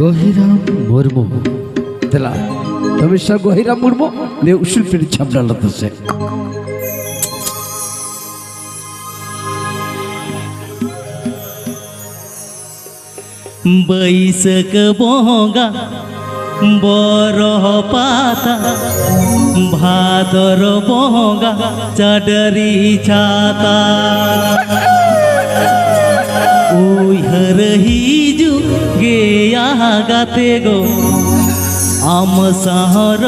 গহিরাম মুর্মু। তেলা তুমি সব গহিরাম মুর্মু? লে উসুল লতছে বৈশাখ বঙ্গা বরহ পাতা, ভাদর বঙ্গা চাডরি ছাতা। ওই হর হিজু গেয়া গাতে গো আম সাহর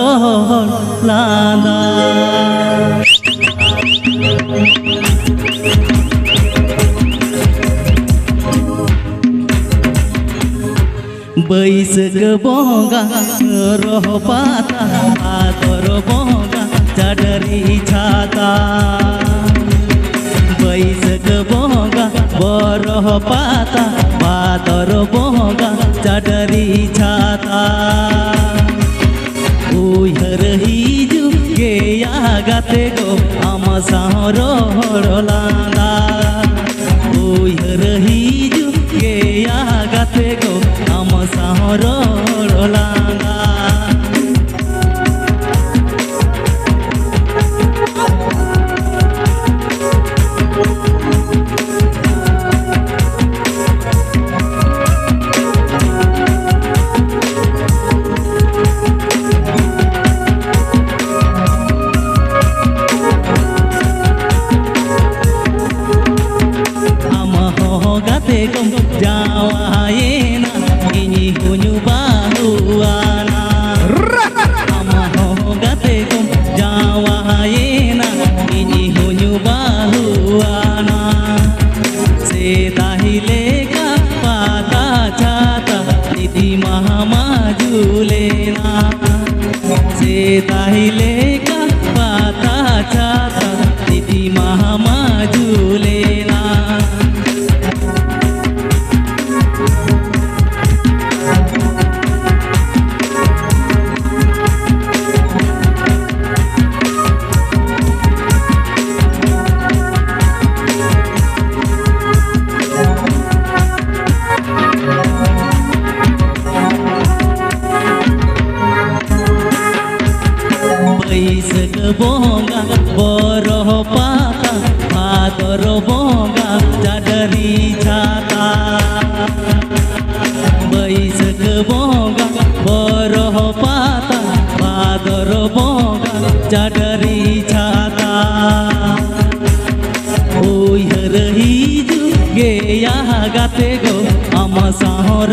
লাদা বৈশাখ বঙ্গা রহ পাতা আদর বঙ্গা চাডরি ছাতা বৈশাখ বঙ্গা বরহ পাতা, বাদর বহগা চাডরি ছাতা। ওই হর হিজু গেয়া গাতে গো, আমা সাহর লাদা চাইলে গাতে গো আমার সাহর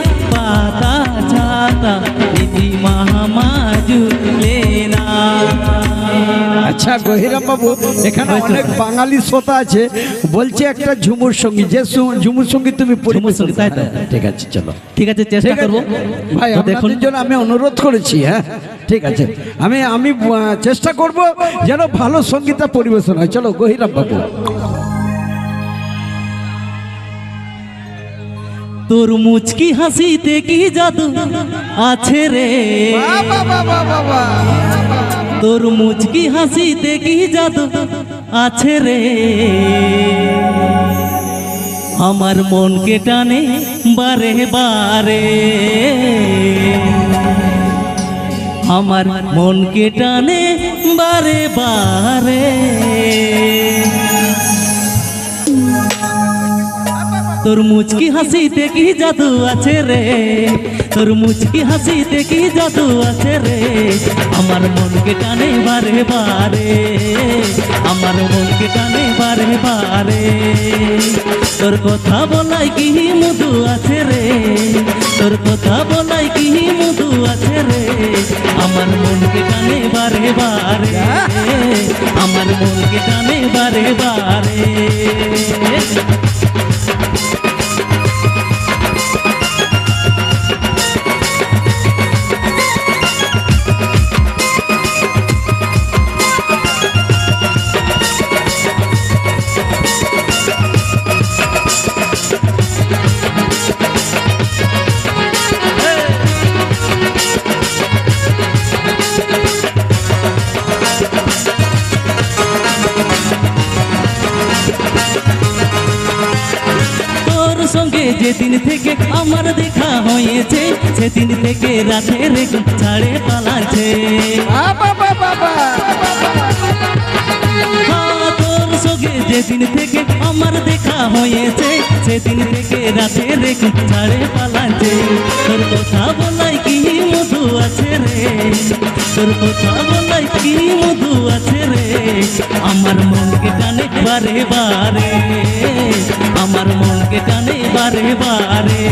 ছাতা নীতি মহামা না আচ্ছা গহিরাম বাবু এখানে অনেক বাঙালি শ্রোতা আছে। বলছে একটা ঝুমুর সংগীত যে ঝুমুর সংগীত তুমি পরিবেশন সংগীত, তাই তো? ঠিক আছে চলো। ঠিক আছে চেষ্টা করব। ভাই দেখুন। জন্য আমি অনুরোধ করেছি হ্যাঁ। ঠিক আছে। আমি আমি চেষ্টা করব যেন ভালো সঙ্গীতটা পরিবেশন হয়। চলো গহিরাম বাবু তোর মুচকি হাসিতে কি জাদু আছে রে? তোর মুচকি হাসিতে কি জাদু আছে রে? আমার মনকে টানে বারে বারে। আমার মনকে টানে বারে বারে। তোর মুচকি হাসিতে কি জাদু আছে রে? তোর মুচকি হাসিতে কি জাদু আছে রে? আমার মনকে টানে বারে বারে। আমার মনকে টানে বারে বারে। তোর কথা বলাই কি মধু আছে রে? তোর কথা বলাই কি মধু আছে রে? আমার মনকে টানে বারে বারে। আমার মনকে টানে বারে বারে। যেদিন থেকে আমার দেখা হয়েছে, সেদিন থেকে রাতের ছাড়ে সঙ্গে যেদিন থেকে আমার দেখা হয়েছে, সেদিন থেকে রাতের ঘুম ছাড়ে পালাচ্ছে। তোর কথা বলাই কি মধু আছে রে? তোর কথা বলাই কি মধু আছে রে? আমার মনকে টানে বারে বারে। আমার মনকে টানে বারে বারে।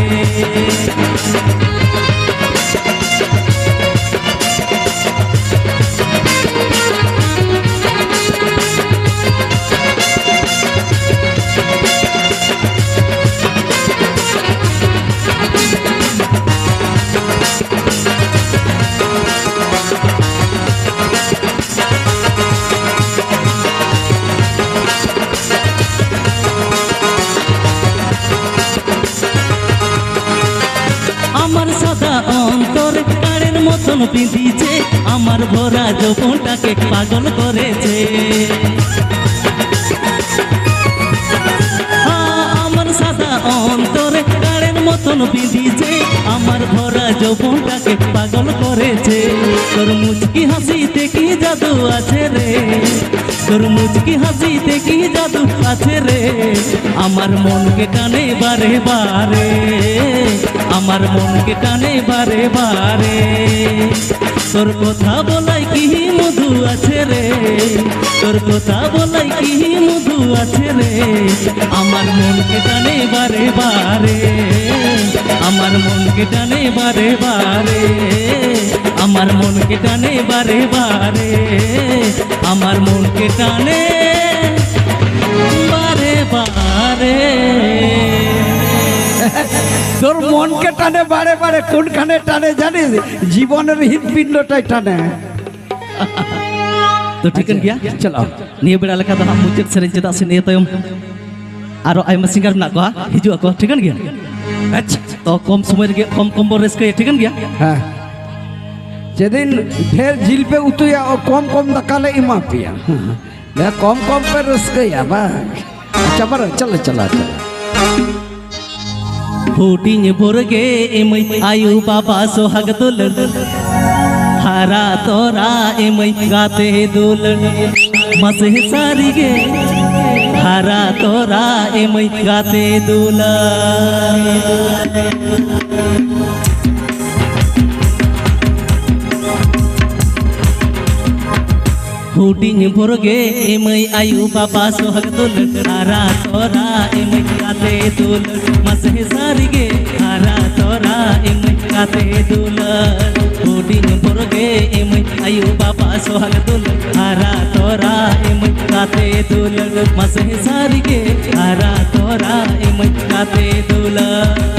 পিঁধিছে, আমার ভরা যৌবনটাকে পাগল করেছে। আমার সাদা অন্তরে মতন আমার ভরা যৌবনটাকে পাগল করেছে। তোর মুচকি হাসিতে কি জাদু আছে রে? তোর মুচকি হাসিতে কি জাদু আছে রে? আমার মনকে টানে বারে বারে। আমার মনকে টানে বারে বারে। তোর কথা বলাই কি মধু আছে রে? তোর কথা বলাই কি মধু আছে রে? আমার মনকে টানে বারে বারে। আমার মনকে টানে বারে বারে। আমার মনকে টানে বারে বারে আমার মনকে টানে বারে বারে তোর মনকে টানে বারে বারে কোনখানে টানে জানিস জীবনের হৃদপিণ্ডটাই টানে तो ठीक है চলো निये बेड़ा लेखा तो हम मुझे सेरेंज चेदा से निये तयम आरो आयमा सिंगार ना को हिजु को ठीक है गया আচ্ছা तो कम समय रे कम कम बरस के ठीक है जेदिन ढेर जिल पे उतुया और कम कम दका ले मैं कम कम पे रसकया बा। अच्छा बर, चल, चला चला। फूटिंग बोरगे, एमई, आयु बाबा सोहाग दुलन हरा तोरा, एमई, गाते दुलन मसे सारी गे। हरा तोरा, एमई, गाते दुलन फूटिंग बुरगे एमई आयु बाबा सोहग दुलन हारा तोरा एमई गाते दुलन मसे सारी गे हारा तोरा एमई गाते दुलन फूटिंग बुरगे एमई आयु बाबा सोहग दुलन हारा तोरा एमई गाते दुलन मसे सारी गे हारा तोरा एमई गाते दुलन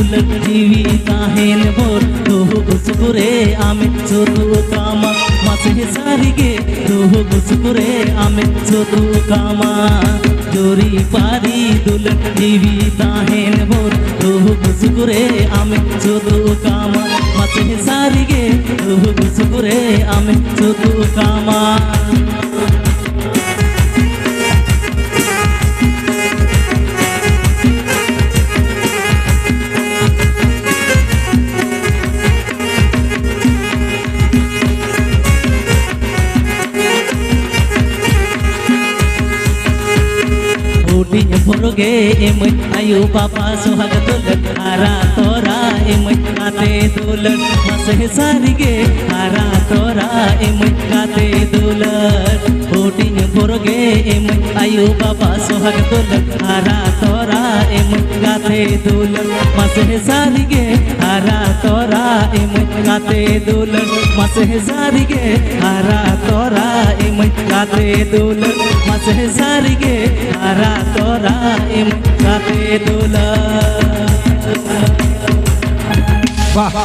ಉಲಕ್ತಿವಿ ತಾಹೇನ್ ಬೋರ್ ತೋಹು ಗುಸುಕುರೆ ಆಮೆ ಚೋತು ಕಾಮ ಮಸೆ ಸಾರಿಗೆ ತೋಹು ಗುಸುಕುರೆ ಆಮೆ ಚೋತು ಕಾಮ দড়ি পারি দুলক দিবি তাহেন মোর তোহু গুসুকুরে আমি চোদু কামা মাতে সারিগে তোহু গুসুকুরে আমি চোদু কামা ಹೋಗೆ ಎಮ್ಮೈ ಅಯ್ಯೋ ಪಾಪ ಸುಹಾಗ ತುಲನ್ ಆರ ತೋರ ಎಮ್ಮೈ ಕಾತೆ ದುಲನ್ ಮಸೆ ಸಾರಿಗೆ ಆರ ತೋರ ಎಮ್ಮೈ ಕಾತೆ ದುಲನ್ ಕೋಟಿನ ಕೊರಗೆ ಎಮ್ಮೈ आयो बाबा सोहग दुल्हन हरा तोरा ए मुनगा ते दुल्हन मसे सारी गे हरा तोरा ए मुनगा ते दुल्हन मसे सारी गे हरा तोरा ए मुनगा ते दुल्हन मसे सारी गे हरा तोरा ए मुनगा ते दुल्हन वाह